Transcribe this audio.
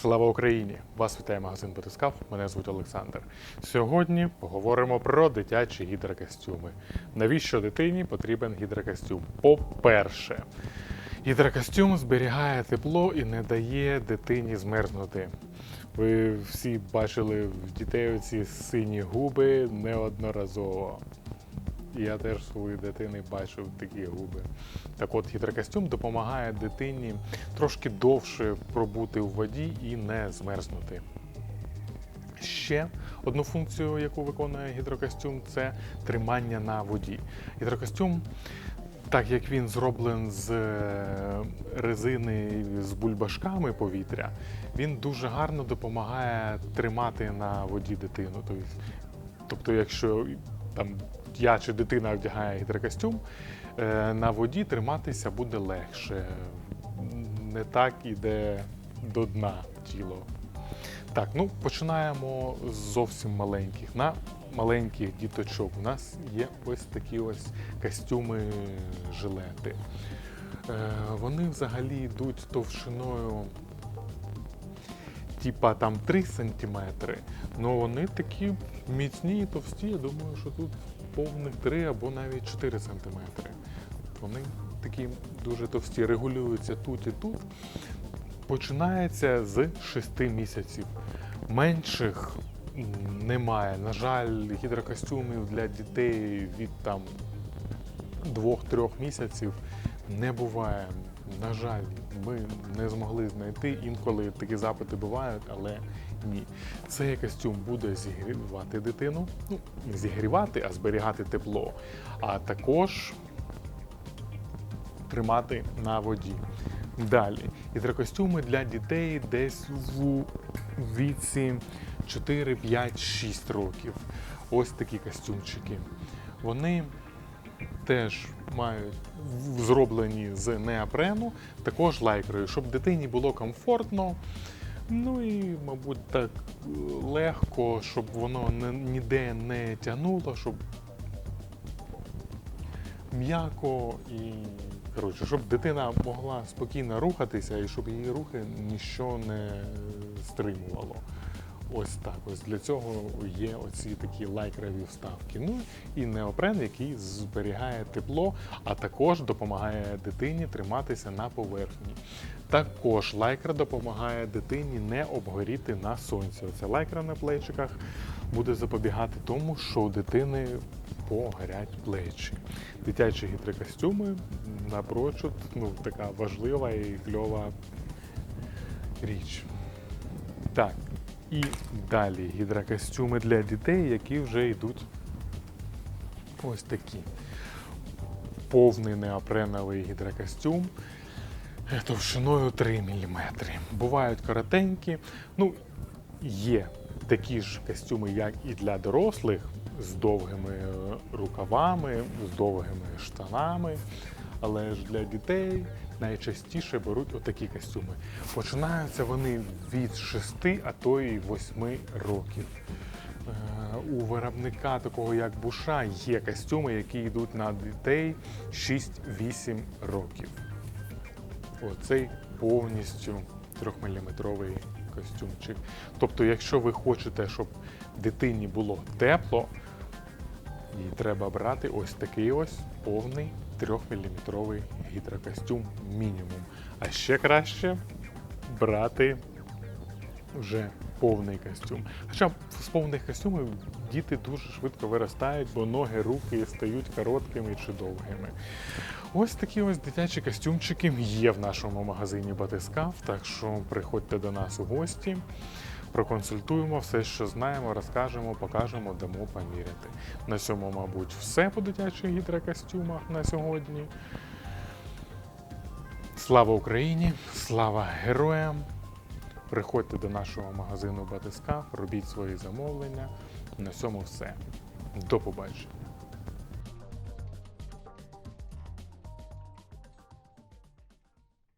Слава Україні! Вас вітає магазин Батискаф. Мене звуть Олександр. Сьогодні поговоримо про дитячі гідрокостюми. Навіщо дитині потрібен гідрокостюм? По-перше, гідрокостюм зберігає тепло і не дає дитині змерзнути. Ви всі бачили в дітей оці сині губи неодноразово. Я теж свої дитини бачив такі губи. Так от гідрокостюм допомагає дитині трошки довше пробути у воді і не змерзнути. Ще одну функцію, яку виконує гідрокостюм, це тримання на воді. Гідрокостюм, так як він зроблений з е, резини з бульбашками повітря, він дуже гарно допомагає тримати на воді дитину. Тобто, тобто якщо там я чи дитина вдягає гідрокостюм, е, на воді триматися буде легше. Не так іде до дна тіло. Так, ну починаємо з зовсім маленьких. На маленьких діточок у нас є ось такі ось костюми жилети. Е, вони взагалі йдуть товщиною типа там 3 сантиметри, але вони такі міцні і товсті. Я думаю, що тут повних 3 або навіть 4 сантиметри. Вони такі дуже товсті, регулюються тут і тут. Починається з 6 місяців. Менших немає. На жаль, гідрокостюмів для дітей від там 2-3 місяців не буває. На жаль, ми не змогли знайти. Інколи такі запити бувають, але ні. Цей костюм буде зігрівати дитину. Ну, не зігрівати, а зберігати тепло. А також тримати на воді. Далі. Гідрокостюми для дітей десь в віці 4, 5, 6 років. Ось такі костюмчики. Вони теж мають зроблені з неопрену, також лайкрою, щоб дитині було комфортно. Ну і, мабуть, так легко, щоб воно ніде не тягнуло, щоб м'яко і коротше, щоб дитина могла спокійно рухатися і щоб її рухи ніщо не стримувало. Ось так. Ось для цього є оці такі лайкрові вставки. Ну і неопрен, який зберігає тепло, а також допомагає дитині триматися на поверхні. Також лайкра допомагає дитині не обгоріти на сонці. Оця лайкра на плечиках буде запобігати тому, що у дитини погорять плечі. Дитячі гідрокостюми напрочуд ну, така важлива і кльова річ. Так, і далі гідрокостюми для дітей, які вже йдуть ось такі. Повний неопреновий гідрокостюм е, товщиною 3 мм. Бувають коротенькі. Ну, є такі ж костюми, як і для дорослих, з довгими е, рукавами, з довгими штанами. Але ж для дітей найчастіше беруть отакі костюми. Починаються вони від 6, а то і 8 років. Е, У виробника, такого як Буша, є костюми, які йдуть на дітей 6-8 років. Оцей повністю 3-мм костюмчик. Тобто, якщо ви хочете, щоб дитині було тепло, їй треба брати ось такий ось повний 3-мм гідрокостюм мінімум. А ще краще брати вже повний костюм. Хоча з повних костюмів діти дуже швидко виростають, бо ноги, руки стають короткими чи довгими. Ось такі ось дитячі костюмчики є в нашому магазині Батискаф, так що приходьте до нас у гості, проконсультуємо все, що знаємо, розкажемо, покажемо, дамо поміряти. На цьому, мабуть, все по дитячих гідрокостюмах на сьогодні. Слава Україні! Слава героям! Приходьте до нашого магазину Батискаф, робіть свої замовлення. На цьому все. До побачення.